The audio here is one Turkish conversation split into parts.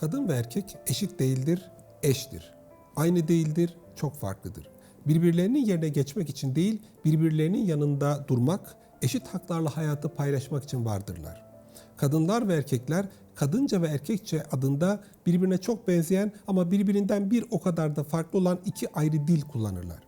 Kadın ve erkek eşit değildir, eştir. Aynı değildir, çok farklıdır. Birbirlerinin yerine geçmek için değil, birbirlerinin yanında durmak, eşit haklarla hayatı paylaşmak için vardırlar. Kadınlar ve erkekler kadınca ve erkekçe adında birbirine çok benzeyen ama birbirinden bir o kadar da farklı olan iki ayrı dil kullanırlar.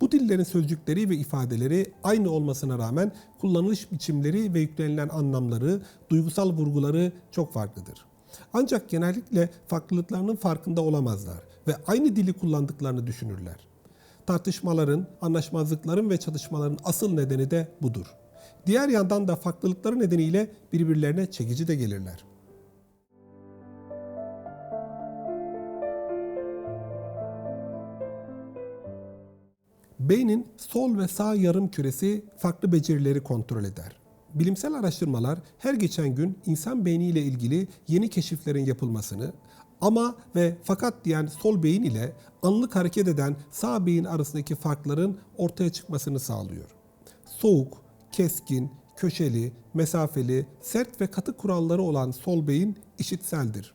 Bu dillerin sözcükleri ve ifadeleri aynı olmasına rağmen kullanılış biçimleri ve yüklenilen anlamları, duygusal vurguları çok farklıdır. Ancak genellikle farklılıklarının farkında olamazlar ve aynı dili kullandıklarını düşünürler. Tartışmaların, anlaşmazlıkların ve çatışmaların asıl nedeni de budur. Diğer yandan da farklılıkları nedeniyle birbirlerine çekici de gelirler. Beynin sol ve sağ yarım küresi farklı becerileri kontrol eder. Bilimsel araştırmalar her geçen gün insan beyniyle ilgili yeni keşiflerin yapılmasını ama ve fakat diyen sol beyin ile anlık hareket eden sağ beyin arasındaki farkların ortaya çıkmasını sağlıyor. Soğuk, keskin, köşeli, mesafeli, sert ve katı kuralları olan sol beyin işitseldir.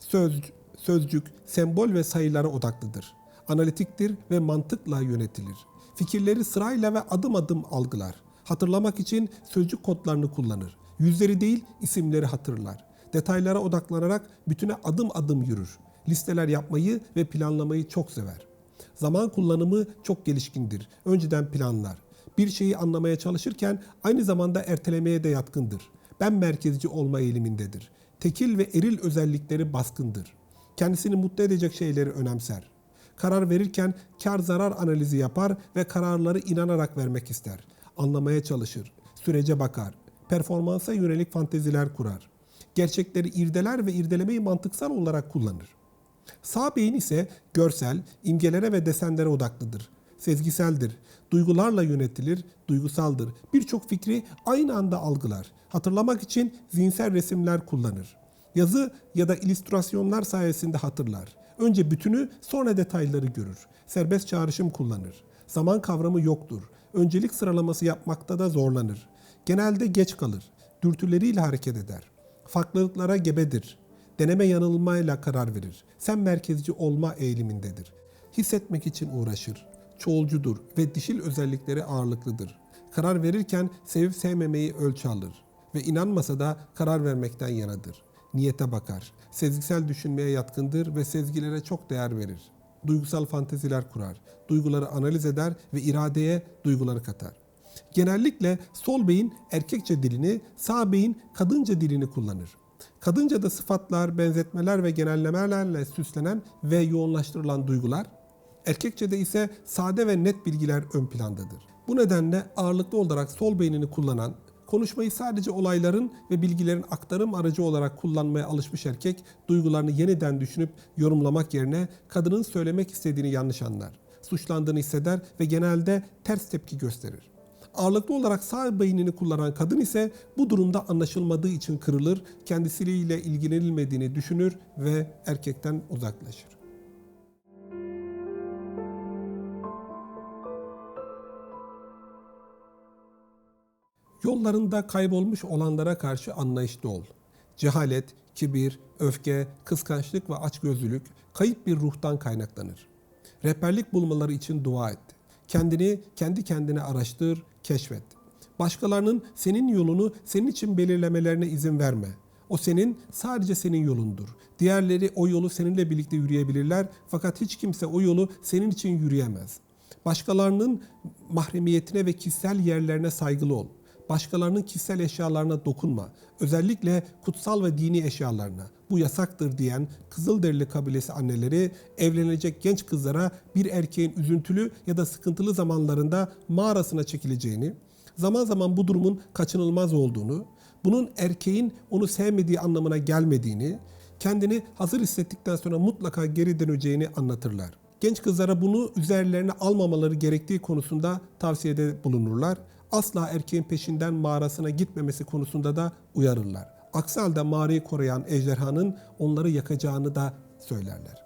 Söz, sözcük, sembol ve sayılara odaklıdır. Analitiktir ve mantıkla yönetilir. Fikirleri sırayla ve adım adım algılar. Hatırlamak için sözcük kodlarını kullanır. Yüzleri değil, isimleri hatırlar. Detaylara odaklanarak bütüne adım adım yürür. Listeler yapmayı ve planlamayı çok sever. Zaman kullanımı çok gelişkindir. Önceden planlar. Bir şeyi anlamaya çalışırken aynı zamanda ertelemeye de yatkındır. Ben merkezci olma eğilimindedir. Tekil ve eril özellikleri baskındır. Kendisini mutlu edecek şeyleri önemser. Karar verirken kar zarar analizi yapar ve kararları inanarak vermek ister. Anlamaya çalışır. Sürece bakar. Performansa yönelik fanteziler kurar. Gerçekleri irdeler ve irdelemeyi mantıksal olarak kullanır. Sağ beyin ise görsel, imgelere ve desenlere odaklıdır. Sezgiseldir. Duygularla yönetilir, duygusaldır. Birçok fikri aynı anda algılar. Hatırlamak için zihinsel resimler kullanır. Yazı ya da illüstrasyonlar sayesinde hatırlar. Önce bütünü, sonra detayları görür. Serbest çağrışım kullanır. Zaman kavramı yoktur. Öncelik sıralaması yapmakta da zorlanır. Genelde geç kalır. Dürtüleriyle hareket eder. Farklılıklara gebedir. Deneme yanılmayla karar verir. Sen merkezci olma eğilimindedir. Hissetmek için uğraşır. Çoğulcudur ve dişil özellikleri ağırlıklıdır. Karar verirken sevip sevmemeyi ölçü alır ve inanmasa da karar vermekten yanadır. Niyete bakar. Sezgisel düşünmeye yatkındır ve sezgilere çok değer verir. Duygusal fanteziler kurar. Duyguları analiz eder ve iradeye duyguları katar. Genellikle sol beyin erkekçe dilini, sağ beyin kadınca dilini kullanır. Kadınca da sıfatlar, benzetmeler ve genellemelerle süslenen ve yoğunlaştırılan duygular, erkekçede ise sade ve net bilgiler ön plandadır. Bu nedenle ağırlıklı olarak sol beynini kullanan, konuşmayı sadece olayların ve bilgilerin aktarım aracı olarak kullanmaya alışmış erkek, duygularını yeniden düşünüp yorumlamak yerine kadının söylemek istediğini yanlış anlar. Suçlandığını hisseder ve genelde ters tepki gösterir. Ağırlıklı olarak sağ beynini kullanan kadın ise bu durumda anlaşılmadığı için kırılır, kendisiyle ilgilenilmediğini düşünür ve erkekten uzaklaşır. Yollarında kaybolmuş olanlara karşı anlayışlı ol. Cehalet, kibir, öfke, kıskançlık ve açgözlülük kayıp bir ruhtan kaynaklanır. Rehberlik bulmaları için dua et. Kendini kendi kendine araştır, keşfet. Başkalarının senin yolunu senin için belirlemelerine izin verme. O senin, sadece senin yolundur. Diğerleri o yolu seninle birlikte yürüyebilirler fakat hiç kimse o yolu senin için yürüyemez. Başkalarının mahremiyetine ve kişisel yerlerine saygılı ol. Başkalarının kişisel eşyalarına dokunma. Özellikle kutsal ve dini eşyalarına. Bu yasaktır diyen Kızılderili kabilesi anneleri evlenecek genç kızlara bir erkeğin üzüntülü ya da sıkıntılı zamanlarında mağarasına çekileceğini, zaman zaman bu durumun kaçınılmaz olduğunu, bunun erkeğin onu sevmediği anlamına gelmediğini, kendini hazır hissettikten sonra mutlaka geri döneceğini anlatırlar. Genç kızlara bunu üzerlerine almamaları gerektiği konusunda tavsiyede bulunurlar. Asla erkeğin peşinden mağarasına gitmemesi konusunda da uyarırlar. Aksi halde mağarayı koruyan ejderhanın onları yakacağını da söylerler.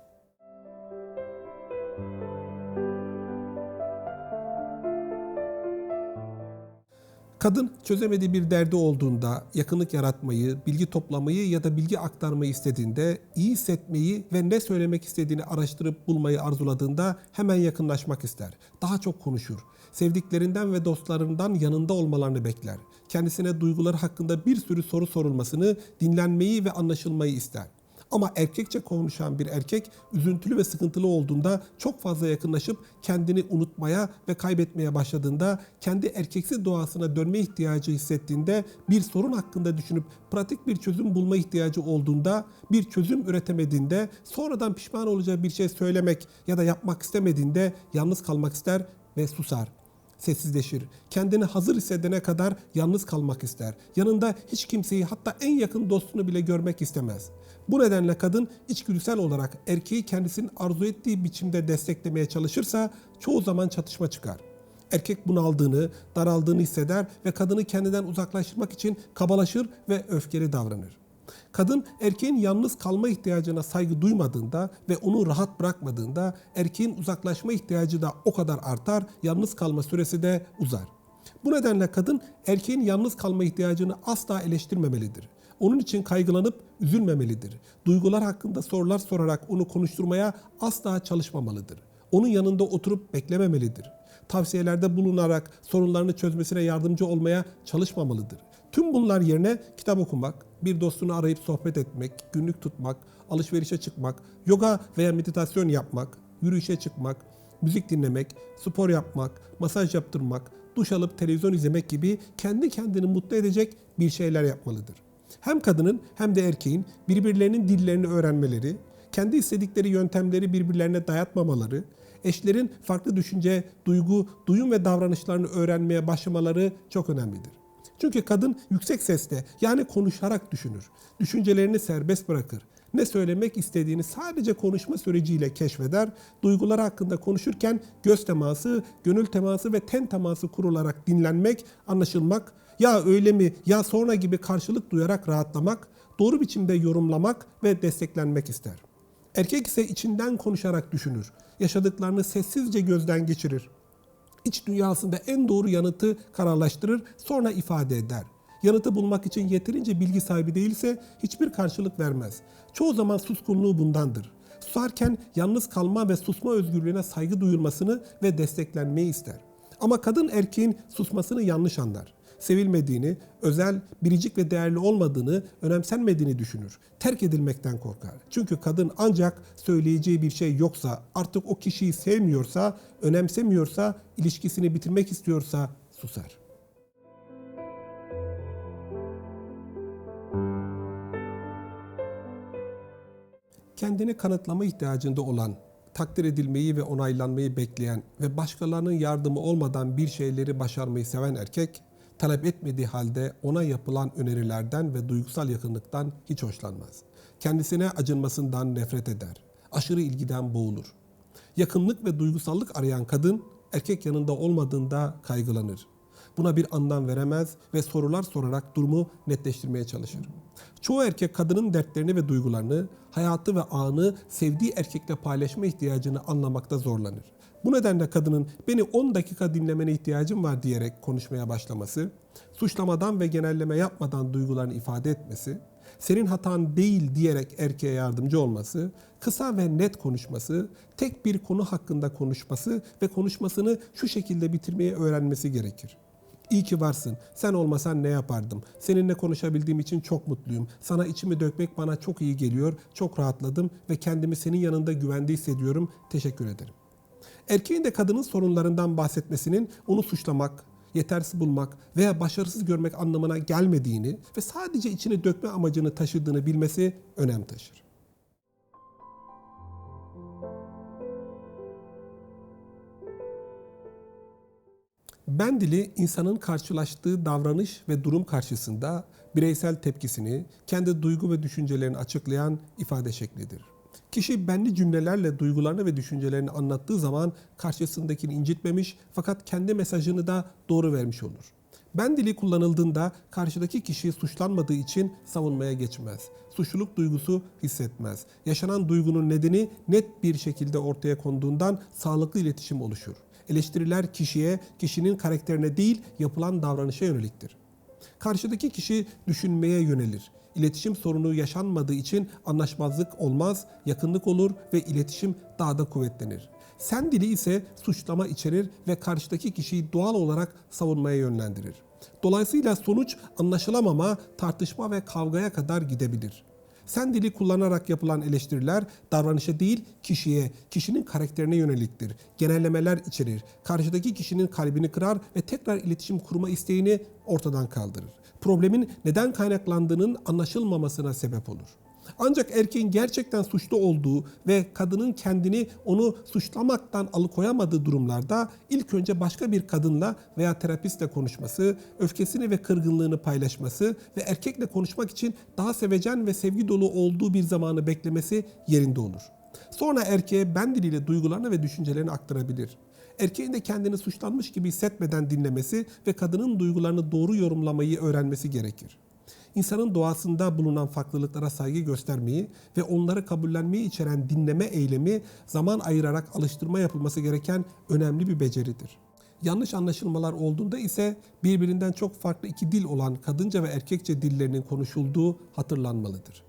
Kadın çözemediği bir derdi olduğunda, yakınlık yaratmayı, bilgi toplamayı ya da bilgi aktarmayı istediğinde, iyi hissetmeyi ve ne söylemek istediğini araştırıp bulmayı arzuladığında hemen yakınlaşmak ister. Daha çok konuşur. Sevdiklerinden ve dostlarından yanında olmalarını bekler. Kendisine duyguları hakkında bir sürü soru sorulmasını, dinlenmeyi ve anlaşılmayı ister. Ama erkekçe konuşan bir erkek üzüntülü ve sıkıntılı olduğunda çok fazla yakınlaşıp kendini unutmaya ve kaybetmeye başladığında kendi erkeksi doğasına dönme ihtiyacı hissettiğinde bir sorun hakkında düşünüp pratik bir çözüm bulma ihtiyacı olduğunda bir çözüm üretemediğinde sonradan pişman olacağı bir şey söylemek ya da yapmak istemediğinde yalnız kalmak ister ve susar sessizleşir. Kendini hazır hissedene kadar yalnız kalmak ister. Yanında hiç kimseyi hatta en yakın dostunu bile görmek istemez. Bu nedenle kadın içgüdüsel olarak erkeği kendisinin arzu ettiği biçimde desteklemeye çalışırsa çoğu zaman çatışma çıkar. Erkek bunaldığını, daraldığını hisseder ve kadını kendinden uzaklaştırmak için kabalaşır ve öfkeli davranır. Kadın erkeğin yalnız kalma ihtiyacına saygı duymadığında ve onu rahat bırakmadığında erkeğin uzaklaşma ihtiyacı da o kadar artar, yalnız kalma süresi de uzar. Bu nedenle kadın erkeğin yalnız kalma ihtiyacını asla eleştirmemelidir. Onun için kaygılanıp üzülmemelidir. Duygular hakkında sorular sorarak onu konuşturmaya asla çalışmamalıdır. Onun yanında oturup beklememelidir. Tavsiyelerde bulunarak sorunlarını çözmesine yardımcı olmaya çalışmamalıdır. Tüm bunlar yerine kitap okumak, bir dostunu arayıp sohbet etmek, günlük tutmak, alışverişe çıkmak, yoga veya meditasyon yapmak, yürüyüşe çıkmak, müzik dinlemek, spor yapmak, masaj yaptırmak, duş alıp televizyon izlemek gibi kendi kendini mutlu edecek bir şeyler yapmalıdır. Hem kadının hem de erkeğin birbirlerinin dillerini öğrenmeleri, kendi istedikleri yöntemleri birbirlerine dayatmamaları, eşlerin farklı düşünce, duygu, duyum ve davranışlarını öğrenmeye başlamaları çok önemlidir. Çünkü kadın yüksek sesle yani konuşarak düşünür. Düşüncelerini serbest bırakır. Ne söylemek istediğini sadece konuşma süreciyle keşfeder. Duygular hakkında konuşurken göz teması, gönül teması ve ten teması kurularak dinlenmek, anlaşılmak, ya öyle mi ya sonra gibi karşılık duyarak rahatlamak, doğru biçimde yorumlamak ve desteklenmek ister. Erkek ise içinden konuşarak düşünür. Yaşadıklarını sessizce gözden geçirir iç dünyasında en doğru yanıtı kararlaştırır, sonra ifade eder. Yanıtı bulmak için yeterince bilgi sahibi değilse hiçbir karşılık vermez. Çoğu zaman suskunluğu bundandır. Susarken yalnız kalma ve susma özgürlüğüne saygı duyulmasını ve desteklenmeyi ister. Ama kadın erkeğin susmasını yanlış anlar sevilmediğini, özel, biricik ve değerli olmadığını, önemsenmediğini düşünür. Terk edilmekten korkar. Çünkü kadın ancak söyleyeceği bir şey yoksa, artık o kişiyi sevmiyorsa, önemsemiyorsa, ilişkisini bitirmek istiyorsa susar. Kendini kanıtlama ihtiyacında olan takdir edilmeyi ve onaylanmayı bekleyen ve başkalarının yardımı olmadan bir şeyleri başarmayı seven erkek talep etmediği halde ona yapılan önerilerden ve duygusal yakınlıktan hiç hoşlanmaz. Kendisine acınmasından nefret eder. Aşırı ilgiden boğulur. Yakınlık ve duygusallık arayan kadın erkek yanında olmadığında kaygılanır. Buna bir anlam veremez ve sorular sorarak durumu netleştirmeye çalışır. Çoğu erkek kadının dertlerini ve duygularını, hayatı ve anı sevdiği erkekle paylaşma ihtiyacını anlamakta zorlanır. Bu nedenle kadının beni 10 dakika dinlemene ihtiyacım var diyerek konuşmaya başlaması, suçlamadan ve genelleme yapmadan duygularını ifade etmesi, senin hatan değil diyerek erkeğe yardımcı olması, kısa ve net konuşması, tek bir konu hakkında konuşması ve konuşmasını şu şekilde bitirmeyi öğrenmesi gerekir. İyi ki varsın. Sen olmasan ne yapardım? Seninle konuşabildiğim için çok mutluyum. Sana içimi dökmek bana çok iyi geliyor. Çok rahatladım ve kendimi senin yanında güvende hissediyorum. Teşekkür ederim. Erkeğin de kadının sorunlarından bahsetmesinin onu suçlamak, yetersiz bulmak veya başarısız görmek anlamına gelmediğini ve sadece içini dökme amacını taşıdığını bilmesi önem taşır. Ben dili insanın karşılaştığı davranış ve durum karşısında bireysel tepkisini, kendi duygu ve düşüncelerini açıklayan ifade şeklidir. Kişi benli cümlelerle duygularını ve düşüncelerini anlattığı zaman karşısındakini incitmemiş fakat kendi mesajını da doğru vermiş olur. Ben dili kullanıldığında karşıdaki kişi suçlanmadığı için savunmaya geçmez. Suçluluk duygusu hissetmez. Yaşanan duygunun nedeni net bir şekilde ortaya konduğundan sağlıklı iletişim oluşur. eleştiriler kişiye, kişinin karakterine değil yapılan davranışa yöneliktir. Karşıdaki kişi düşünmeye yönelir. İletişim sorunu yaşanmadığı için anlaşmazlık olmaz, yakınlık olur ve iletişim daha da kuvvetlenir. Sen dili ise suçlama içerir ve karşıdaki kişiyi doğal olarak savunmaya yönlendirir. Dolayısıyla sonuç anlaşılamama, tartışma ve kavgaya kadar gidebilir. Sen dili kullanarak yapılan eleştiriler davranışa değil kişiye, kişinin karakterine yöneliktir. Genellemeler içerir. Karşıdaki kişinin kalbini kırar ve tekrar iletişim kurma isteğini ortadan kaldırır. Problemin neden kaynaklandığının anlaşılmamasına sebep olur. Ancak erkeğin gerçekten suçlu olduğu ve kadının kendini onu suçlamaktan alıkoyamadığı durumlarda ilk önce başka bir kadınla veya terapistle konuşması, öfkesini ve kırgınlığını paylaşması ve erkekle konuşmak için daha sevecen ve sevgi dolu olduğu bir zamanı beklemesi yerinde olur. Sonra erkeğe ben diliyle duygularını ve düşüncelerini aktarabilir. Erkeğin de kendini suçlanmış gibi hissetmeden dinlemesi ve kadının duygularını doğru yorumlamayı öğrenmesi gerekir. İnsanın doğasında bulunan farklılıklara saygı göstermeyi ve onları kabullenmeyi içeren dinleme eylemi zaman ayırarak alıştırma yapılması gereken önemli bir beceridir. Yanlış anlaşılmalar olduğunda ise birbirinden çok farklı iki dil olan kadınca ve erkekçe dillerinin konuşulduğu hatırlanmalıdır.